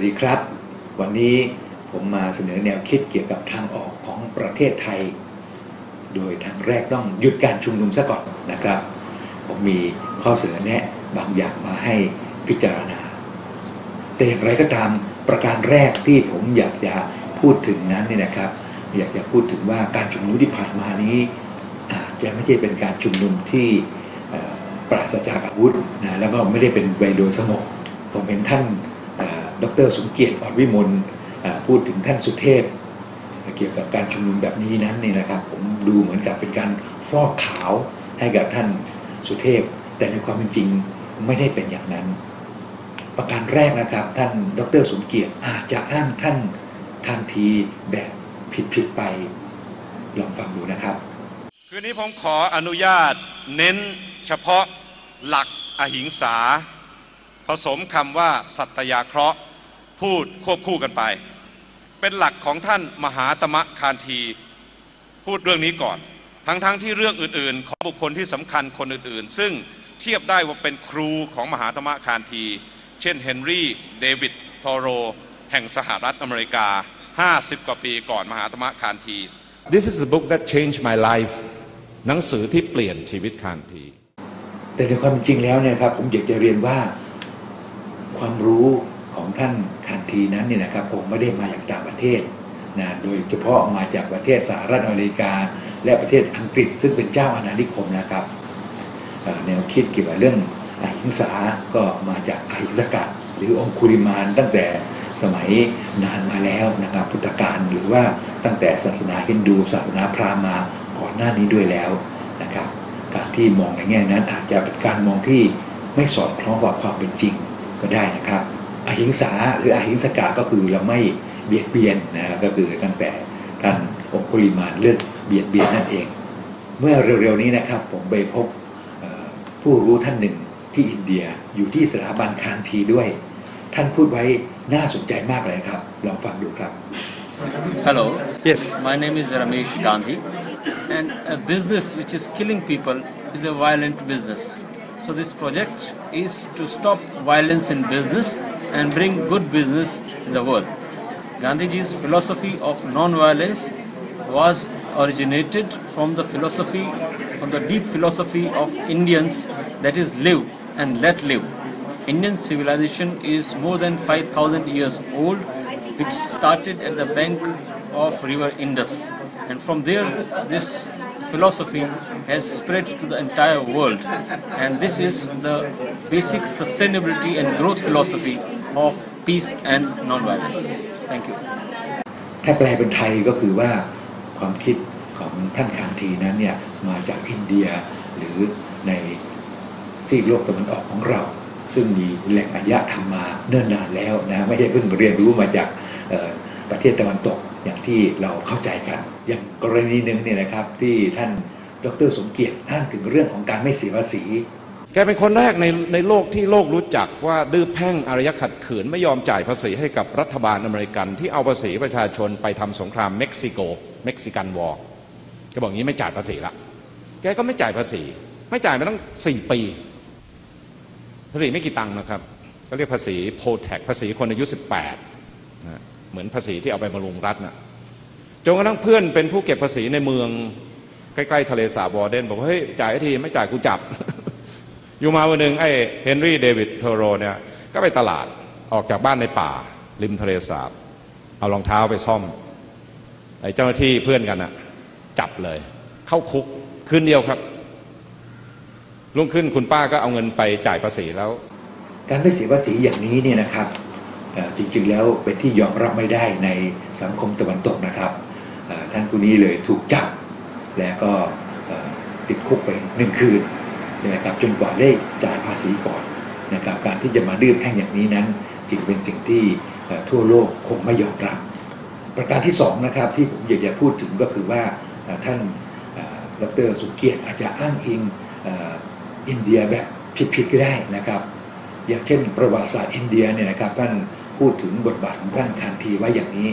วัสดีครับ วันนี้ผมมาเสนอแนวคิดเกี่ยวกับทางออกของประเทศไทย โดยทางแรกต้องหยุดการชุมนุมซะก่อนนะครับ ผมมีข้อเสนอแนะบางอย่างมาให้พิจารณา แต่อย่างไรก็ตามประการแรกที่ผมอยากจะพูดถึงนั้นเนี่ยนะครับ อยากจะพูดถึงว่าการชุมนุมที่ผ่านมานี้อาจจะไม่ใช่เป็นการชุมนุมที่ปราศจากอาวุธนะแล้วก็ไม่ได้เป็นไปโดยสงบผมเห็นท่าน ดรสมเกียรติอ่อนวิมลพูดถึงท่านสุเทพ เกี่ยวกับการชุมนุมแบบนี้นั้นนี่นะครับ ผมดูเหมือนกับเป็นการฟอกขาวให้กับท่านสุเทพ แต่ในความเป็นจริงไม่ได้เป็นอย่างนั้น ประการแรกนะครับ ท่านดรสมเกียรติอาจจะอ้างท่านทันทีแบบผิดๆไปลองฟังดูนะครับ คืนนี้ผมขออนุญาตเน้นเฉพาะหลักอหิงสา ผสมคำว่าสัตยาเคราะห์ พูดควบคู่กันไป เป็นหลักของท่านมหาตมะคานที พูดเรื่องนี้ก่อน ทั้งๆทที่เรื่องอื่นๆ ของบุคคลที่สำคัญคนอื่นๆ ซึ่งเทียบได้ว่าเป็นครูของมหาตมะคานที เช่นเฮนรี่เดวิดทอโร แห่งสหรัฐอเมริกา 50 กว่าปีก่อนมหาตมะคานที This is the book that changed my life หนังสือที่เปลี่ยนชีวิตคานที แต่ในความเป็นจริงแล้วเนี่ยครับผมอยากจะเรียนว่าความรู้ ของท่านคันทีนั้นเนี่ยนะครับคงไม่ได้มาจากต่างประเทศนะโดยเฉพาะมาจากประเทศสหรัฐอเมริกา และประเทศอังกฤษ ซึ่งเป็นเจ้าอาณานิคมนะครับแนวคิดเกี่ยวกับเรื่องอหิงสาก็มาจากอหิงสกะหรือองคุริมานตั้งแต่สมัยนานมาแล้วนะครับพุทธกาลหรือว่าตั้งแต่ศาสนาฮินดู ศาสนาพราหมณ์มาก่อนหน้านี้ด้วยแล้วนะครับการที่มองในแง่นั้นอาจจะเป็นการมองที่ไม่สอดคล้องกับความเป็นจริงก็ได้นะครับ อหิงสาหรืออหิงสกะก็คือเราไม่เบียดเบียนนะก็คือตั้งแต่ท่านองคุลิมานเลือกเบียดเบียนนั่นเอง เมื่อเร็วๆนี้นะครับผมไปพบเอ่อผู้รู้ท่านหนึ่งที่อินเดียอยู่ที่สถาบันคานทีด้วย ท่านพูดไว้น่าสนใจมากเลยครับ ลองฟังดูครับ Hello. Yes. My name is Ramesh Gandhi, and a business which is killing people is a violent business. So this project is to stop violence in business and bring good business in the world. Gandhiji's philosophy of non-violence was originated from the philosophy, from the deep philosophy of Indians that is live and let live. Indian civilization is more than 5000 years old which started at the bank of river Indus and from there this philosophy has spread to the entire world and this is the basic sustainability and growth philosophy of peace and non-violence thank you ถ้าแปลเป็นไทยก็คือว่าความคิดของท่านคานทีนั้นเนี่ยมาจากอินเดียหรือในซีกโลกตะวันออกของเรา ซึ่งมีแหล่งอารยธรรมมาเนิ่นนานแล้วนะไม่ใช่เพิ่งเรียนรู้มาจากประเทศตะวันตกอย่างที่เราเข้าใจกัน อย่างกรณีหนึ่งเนี่ยนะครับที่ท่านดรสมเกียรติอ้างถึงเรื่องของการไม่เสียภาษี แกเป็นคนแรกในในโลกที่โลกรู้จักว่าดื้อแพ่งอารยขัดขืนไม่ยอมจ่ายภาษีให้กับรัฐบาลอเมริกัน ที่เอาภาษีประชาชนไปทำสงครามเม็กซิโก เม็กซิกันวอร์แกบอกงี้ไม่จ่ายภาษีละ แกก็ไม่จ่ายภาษี ไม่จ่ายมาตั้งสี่ปี ภาษีไม่กี่ตังค์นะครับก็เรียกภาษีโพแทกภาษีคนอายุสิบแปดนะเหมือนภาษีที่เอาไปบำรุงรัฐนะจนกระทั่งเพื่อนเป็นผู้เก็บภาษีในเมืองใกล้ๆทะเลสาบวอร์เดนบอกว่าเฮ้ยจ่ายทีไม่จ่ายกูจับ อยู่มาวันหนึ่งไอ้เฮนรี่เดวิดเทโรเนี่ยก็ไปตลาดออกจากบ้านในป่า ริมทะเลสาบ เอารองเท้าไปซ่อม ไอ้เจ้าหน้าที่เพื่อนกันอะจับเลย เข้าคุกคืนเดียวครับรุ่งขึ้นคุณป้าก็เอาเงินไปจ่ายภาษีแล้ว การไม่เสียภาษีอย่างนี้เนี่ยนะครับจริงๆแล้วเป็นที่ยอมรับไม่ได้ในสังคมตะวันตกนะครับท่านผู้นี้เลยถูกจับแล้วก็ติดคุกไปหนึ่งคืน ใช่ไหมครับจนกว่าได้จ่ายภาษีก่อนนะครับการที่จะมาดื้อแพ่งอย่างนี้นั้น จึงเป็นสิ่งที่ทั่วโลกคงไม่ยอมรับ ประการที่สองนะครับที่ผมอยากจะพูดถึงก็คือว่าท่านดรสุเกียรติอาจจะอ้างอิงอินเดียแบบผิดๆก็ได้นะครับ อย่างเช่นประวัติศาสตร์อินเดียเนี่ยนะครับท่านพูดถึงบทบาทของท่านคานทีไว้อย่างนี้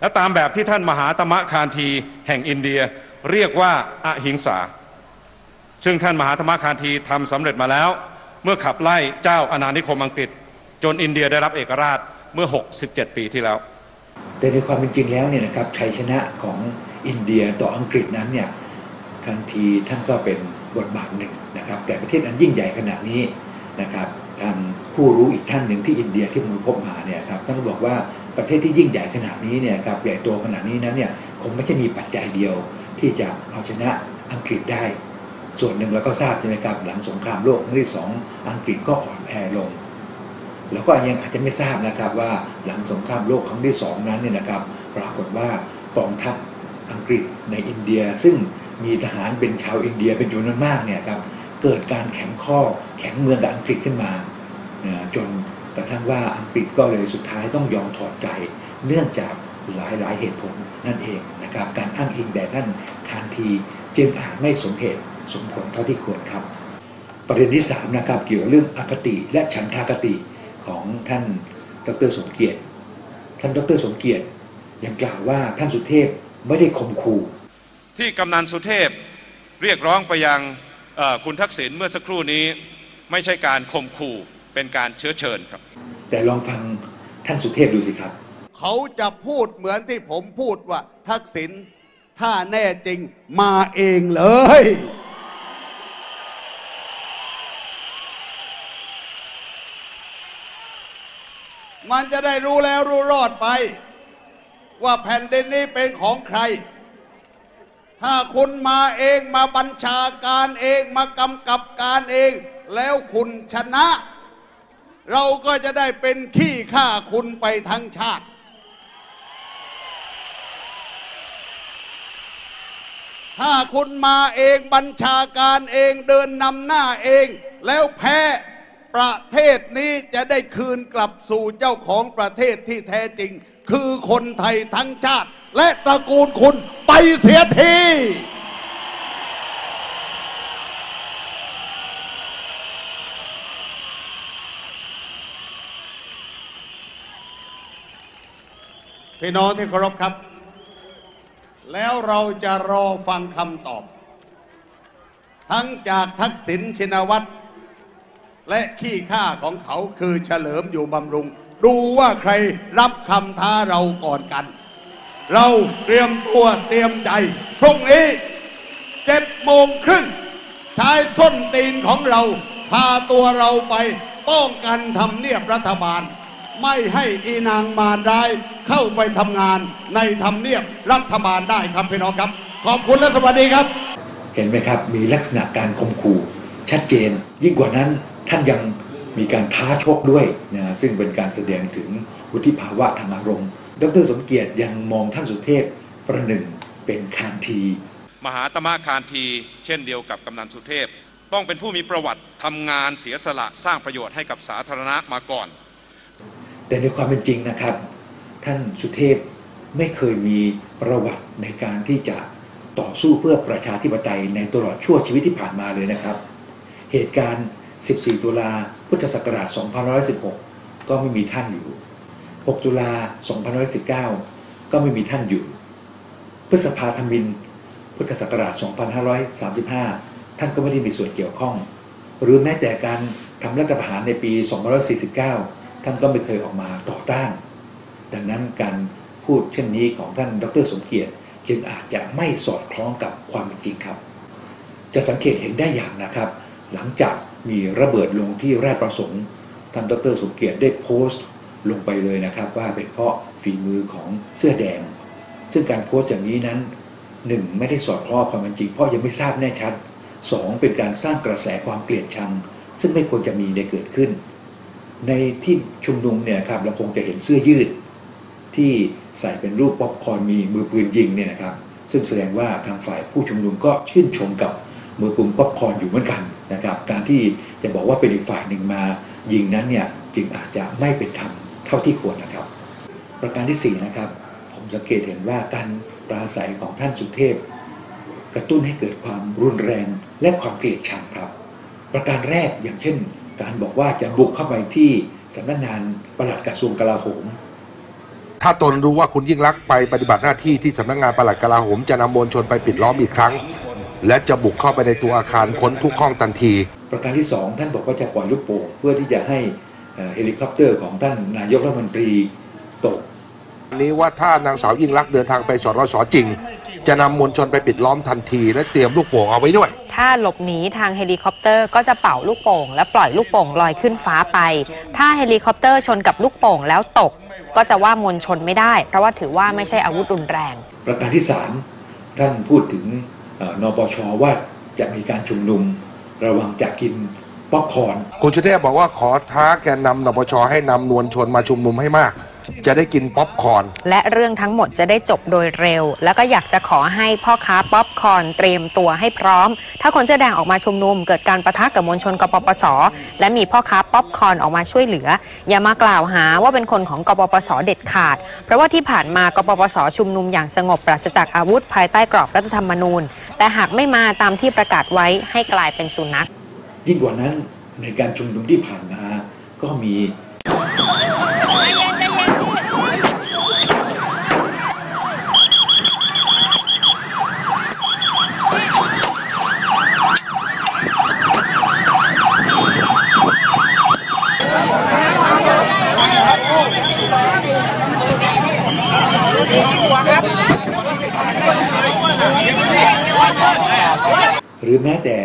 และตามแบบที่ท่านมหาตมะคานทีแห่งอินเดีย เรียกว่าอหิงสา ซึ่งท่านมหาตมคานทีทำสำเร็จมาแล้ว เมื่อขับไล่เจ้าอาณานิคมอังกฤษ จนอินเดียได้รับเอกราชเมื่อ 67 ปีที่แล้ว แต่ในความเป็นจริงแล้วเนี่ยนะครับชัยชนะของอินเดียต่ออังกฤษนั้นเนี่ยทันทีท่านก็เป็นบทบาทหนึ่งนะครับแต่ประเทศอันยิ่งใหญ่ขนาดนี้นะครับทางผู้รู้อีกท่านหนึ่งที่อินเดียที่ผมพบมาเนี่ยครับท่านบอกว่าประเทศที่ยิ่งใหญ่ขนาดนี้เนี่ยครับใหญ่โตขนาดนี้นั้นเนี่ยคงไม่ใช่มีปัจจัยเดียวที่จะเอาชนะอังกฤษได้ ส่วนหนึ่งเราก็ทราบใช่ไหมครับหลังสงครามโลกครั้งที่สองอังกฤษก็อ่อนแอลง แล้วก็ยังอาจจะไม่ทราบนะครับว่าหลังสงครามโลกครั้งที่สองนั้นเนี่ยนะครับ ปรากฏว่ากองทัพอังกฤษในอินเดีย ซึ่งมีทหารเป็นชาวอินเดียเป็นจำนวนมากเนี่ยครับเกิดการแข็งข้อแข็งเมืองกับอังกฤษขึ้นมาจนกระทั่งว่าอังกฤษก็เลยสุดท้ายต้องยอมถอดใจเนื่องจากหลายหลายๆเหตุผลนั่นเองนะครับ การอ้างอิงแด่ท่านคานทีจึงอาจไม่สมเหตุ สมผลเท่าที่ควรครับ ประเด็นที่3นะครับเกี่ยวกับเรื่องอคติและฉันทากติของท่านดรสมเกียรติ ท่านดรสมเกียรติยังกล่าวว่าท่านสุเทพไม่ได้ข่มขู่ที่กำนันสุเทพเรียกร้องไปยังเอ่อคุณทักษิณเมื่อสักครู่นี้ ไม่ใช่การข่มขู่เป็นการเชื้อเชิญครับ แต่ลองฟังท่านสุเทพดูสิครับ เขาจะพูดเหมือนที่ผมพูดว่าทักษิณถ้าแน่จริงมาเองเลย มันจะได้รู้แล้วรู้รอดไป ว่าแผ่นดินนี้เป็นของใคร ถ้าคุณมาเองมาบัญชาการเองมากำกับการเอง แล้วคุณชนะ เราก็จะได้เป็นขี้ข้าคุณไปทั้งชาติ ถ้าคุณมาเองบัญชาการเองเดินนำหน้าเองแล้วแพ้ ประเทศนี้จะได้คืนกลับสู่เจ้าของประเทศที่แท้จริง คือคนไทยทั้งชาติ และตระกูลคุณไปเสียทีพี่น้องที่เคารพครับ แล้วเราจะรอฟังคำตอบ ทั้งจากทักษิณชินวัตร และขี้ข้าของเขาคือเฉลิมอยู่บำรุง ดูว่าใครรับคำท้าเราก่อนกัน เราเตรียมตัวเตรียมใจ พรุ่งนี้เจ็ดโมงครึ่งชายส้นตีนของเรา พาตัวเราไปป้องกันทำเนียบรัฐบาล ไม่ให้อีนางมารร้ายเข้าไปทำงานในทำเนียบรัฐบาลได้ครับพี่น้องครับ ขอบคุณและสวัสดีครับ เห็นไหมครับมีลักษณะการข่มขู่ชัดเจน ยิ่งกว่านั้น ท่านยังมีการท้าชกด้วยนะซึ่งเป็นการแสดงถึงวุฒิภาวะทางอารมณ์ ดรสมเกียรติยังมองท่านสุเทพประหนึ่งเป็นคานที มหาตมะคานที เช่นเดียวกับกำนันสุเทพ ต้องเป็นผู้มีประวัติทำงานเสียสละสร้างประโยชน์ให้กับสาธารณะมาก่อน แต่ในความเป็นจริงนะครับ ท่านสุเทพไม่เคยมีประวัติในการที่จะต่อสู้เพื่อประชาธิปไตยในตลอดชั่วชีวิตที่ผ่านมาเลยนะครับ เหตุการณ์ 14 ตุลาพุทธศักราช2516 ก็ไม่มีท่านอยู่ 6 ตุลา2519 ก็ไม่มีท่านอยู่ พฤษภาธมิน พุทธศักราช 2535 ท่านก็ไม่ได้มีส่วนเกี่ยวข้อง หรือแม้แต่การทำรัฐประหารในปี 2549 ท่านก็ไม่เคยออกมาต่อต้าน ดังนั้นการพูดเช่นนี้ของท่านดรสมเกียรติ จึงอาจจะไม่สอดคล้องกับความเป็นจริงครับ จะสังเกตเห็นได้อย่างนะครับ หลังจาก มีระเบิดลงที่แรกประสงค์ท่านดรสมเกียรติได้โพสต์ลงไปเลยนะครับ ว่าเป็นเพราะฝีมือของเสื้อแดง ซึ่งการโพสต์อย่างนี้นั้นหนึ่งไม่ได้สอดคล้องความเป็นจริง เพราะยังไม่ทราบแน่ชัดสองเป็นการสร้างกระแสความเกลียดชัง ซึ่งไม่ควรจะมีในเกิดขึ้น ในที่ชุมนุมเนี่ยครับเราคงจะเห็นเสื้อยืด ที่ใส่เป็นรูปป๊อปคอร์นมีมือปืนยิงเนี่ยนะครับ ซึ่งแสดงว่าทางฝ่ายผู้ชุมนุมก็ชื่นชมกับ มือปืนป๊อปคอร์นอยู่เหมือนกันนะครับ การที่จะบอกว่าเป็นอีกฝ่ายหนึ่งมายิงนั้นเนี่ยจึงอาจจะไม่เป็นธรรมเท่าที่ควรนะครับ ประการที่สี่นะครับผมสังเกตเห็นว่าการปราศัยของท่านสุเทพ กระตุ้นให้เกิดความรุนแรงและความเกลียดชังครับ ประการแรกอย่างเช่น การบอกว่าจะบุกเข้าไปที่สำนักงานปลัดกระทรวงกลาโหมถ้าตนรู้ว่าคุณยิ่งรักษณ์ไปปฏิบัติหน้าที่ที่สำนักงานปลัดกลาโหมจะนำมวลชนไปปิดล้อมอีกครั้ง และจะบุกเข้าไปในตัวอาคารค้นทุกห้องทันที ประการที่สองท่านบอกว่าจะปล่อยลูกโป่งเพื่อที่จะให้เอ่อเฮลิคอปเตอร์ของท่านนายกรัฐมนตรีตกวันนี้ว่าถ้านางสาวยิ่งลักษณ์เดินทางไปสรสจริง จะนำมวลชนไปปิดล้อมทันที และเตรียมลูกโป่งเอาไว้ด้วย ถ้าหลบหนีทางเฮลิคอปเตอร์ก็จะเป่าลูกโป่ง และปล่อยลูกโป่งลอยขึ้นฟ้าไป ถ้าเฮลิคอปเตอร์ชนกับลูกโป่งแล้วตก ก็จะว่ามวลชนไม่ได้ เพราะว่าถือว่าไม่ใช่อาวุธรุนแรง ประการที่ 3 ท่านพูดถึงเอ่อ นปชว่าจะมีการชุมนุมระวังจะกินป๊อปคอร์นคุณชุเทพบอกว่าขอท้าแกนนำนปชให้นำนวลชนมาชุมนุมให้มาก จะได้กินป๊อปคอร์น และเรื่องทั้งหมดจะได้จบโดยเร็ว แล้วก็อยากจะขอให้พ่อค้าป๊อปคอร์นเตรียมตัวให้พร้อม ถ้าคนเสื้อแดงออกมาชุมนุม เกิดการประทะกับมวลชนกปปส และมีพ่อค้าป๊อปคอร์นออกมาช่วยเหลือ อย่ามากล่าวหาว่าเป็นคนของกปปส เด็ดขาด เพราะว่าที่ผ่านมากปปส ชุมนุมอย่างสงบปราศจากอาวุธภายใต้กรอบรัฐธรรมนูญ แต่หากไม่มาตามที่ประกาศไว้ให้กลายเป็นสุนัขยิ่งกว่านั้นในการชุมนุมที่ผ่านมาก็มี หรือแม้แต่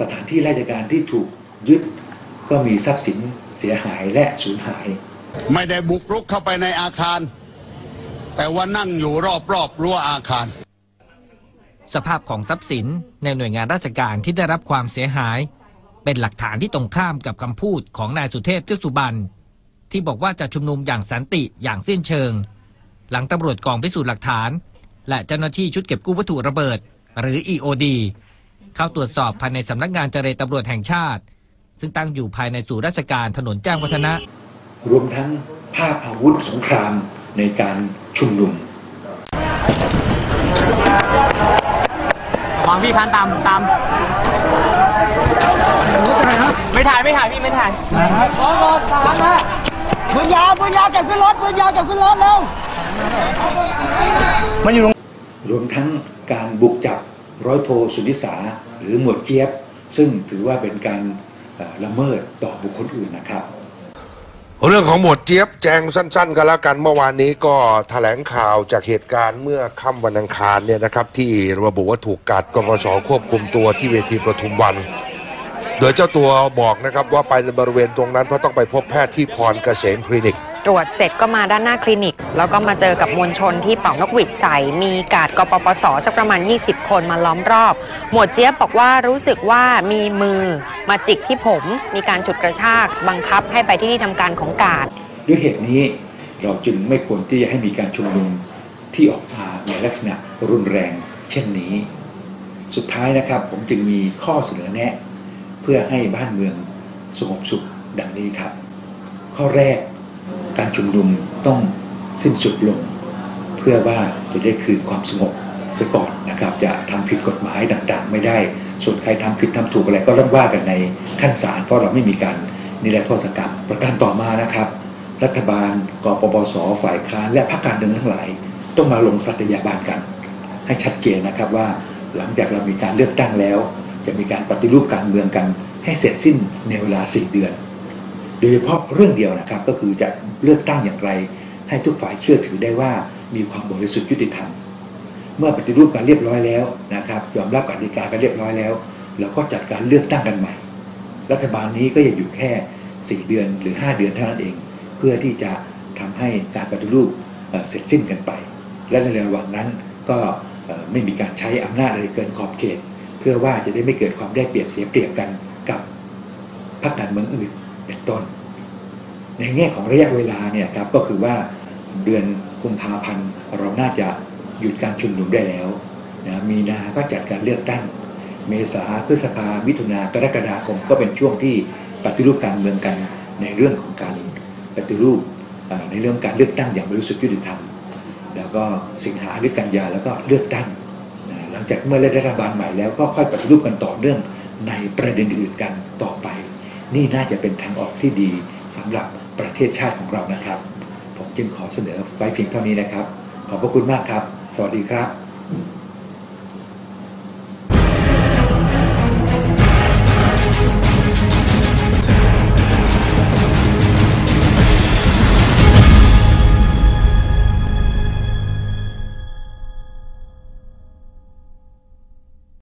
สถานที่ราชการที่ถูกยึดก็มีทรัพย์สินเสียหายและสูญหาย ไม่ได้บุกรุกเข้าไปในอาคาร แต่ว่านั่งอยู่รอบๆรั้วอาคาร สภาพของทรัพย์สินในหน่วยงานราชการที่ได้รับความเสียหาย เป็นหลักฐานที่ตรงข้ามกับคำพูดของนายสุเทพเทือกสุบรรณที่บอกว่าจะชุมนุมอย่างสันติอย่างสิ้นเชิง หลังตำรวจกองพิสูจน์หลักฐาน และเจ้าหน้าที่ชุดเก็บกู้วัตถุระเบิด หรือ EOD เข้าตรวจสอบภายในสำนักงานเจรตำรวจแห่งชาติ ซึ่งตั้งอยู่ภายในศูนย์ราชการถนนแจ้งวัฒนะ รวมทั้งภาพอาวุธสงครามในการชุมนุมวางพี่พันตามตามไม่ถ่ายไม่ถ่ายพี่ไม่ถ่ายรอรอตามมาปืนยาวปืนยาวเก็บขึ้นรถปืนยาวเก็บขึ้นรถเร็วรวมทั้งการบุกจับ ร้อยโทสุนิสาหรือหมวดเจี๊ยบ ซึ่งถือว่าเป็นการละเมิดต่อบุคคลอื่นนะครับ เรื่องของหมวดเจี๊ยบแจงสั้น ๆกันแล้วกันเมื่อวานนี้ก็แถลงข่าวจากเหตุการณ์เมื่อค่ำวันอังคารเนี่ยนะครับ ที่ระบุว่าถูกกัดกปชควบคุมตัวที่เวทีประทุมวัน โดยเจ้าตัวบอกนะครับว่าไปในบริเวณตรงนั้นเพราะต้องไปพบแพทย์ที่พรเกษมคลินิก ตรวจเสร็จก็มาด้านหน้าคลินิก แล้วก็มาเจอกับมวลชนที่เป่านกหวีดใส่มีกาดกปปสสักประมาณ 20 คนมาล้อมรอบ หมวดเจี๊ยบบอกว่ารู้สึกว่ามีมือมาจิกที่ผม มีการฉุดกระชากบังคับให้ไปที่ที่ทำการของกาดด้วยเหตุนี้เราจึงไม่ควรที่จะให้มีการชุมนุมที่ออกมาในลักษณะรุนแรง เช่นนี้ สุดท้ายนะครับผมจึงมีข้อเสนอแนะ เพื่อให้บ้านเมืองสงบสุขดังนี้ครับ ข้อแรก การชุมนุมต้องสิ้นสุดลง เพื่อว่าจะได้คืนความสงบเสียก่อนนะครับจะทำผิดกฎหมายต่างๆ ไม่ได้ ส่วนใครทำผิดทำถูกอะไรก็ต้องว่ากันในขั้นศาลเพราะเราไม่มีการนิรโทษกรรมประการต่อมานะครับ รัฐบาลกปปสฝ่ายค้านและพรรคการเมืองทั้งหลาย ต้องมาลงสัตยาบานกัน ให้ชัดเจนนะครับว่าหลังจากเรามีการเลือกตั้งแล้ว จะมีการปฏิรูปการเมืองกัน ให้เสร็จสิ้นในเวลา 4 เดือน โดยเฉพาะเรื่องเดียวนะครับก็คือจะเลือกตั้งอย่างไร ให้ทุกฝ่ายเชื่อถือได้ว่ามีความบริสุทธิ์ยุติธรรม เมื่อปฏิรูปกันเรียบร้อยแล้วนะครับยอมรับกติกากันเรียบร้อยแล้วเราก็จัดการเลือกตั้งกันใหม่ รัฐบาลนี้ก็จะอยู่แค่ 4 เดือนหรือ 5 เดือนเท่านั้นเอง เพื่อที่จะทำให้การปฏิรูปเสร็จสิ้นกันไป และในระหว่างนั้นก็ไม่มีการใช้อำนาจอะไรเกินขอบเขต เพื่อว่าจะได้ไม่เกิดความได้เปรียบเสียเปรียบกันกับพรรคการเมืองอื่น เป็นต้น ในแง่ของระยะเวลาเนี่ยครับก็คือว่าเดือนกุมภาพันธ์เราน่าจะหยุดการชุมนุมได้แล้วนะมีนาก็จัดการเลือกตั้ง เมษาพฤษภามิถุนากรกฎาคมก็เป็นช่วงที่ปฏิรูปการเมืองกันในเรื่องของการปฏิรูปในเรื่องการเลือกตั้งอย่างบริสุทธิ์ยุติธรรม แล้วก็สิงหาหรือกันยาแล้วก็เลือกตั้งนะหลังจากเมื่อได้รัฐบาลใหม่แล้วก็ค่อยปฏิรูปกันต่อเนื่องในประเด็นอื่นกันต่อไป นี่น่าจะเป็นทางออกที่ดีสำหรับประเทศชาติของเรานะครับ ผมจึงขอเสนอไว้เพียงเท่านี้นะครับ ขอบพระคุณมากครับ สวัสดีครับ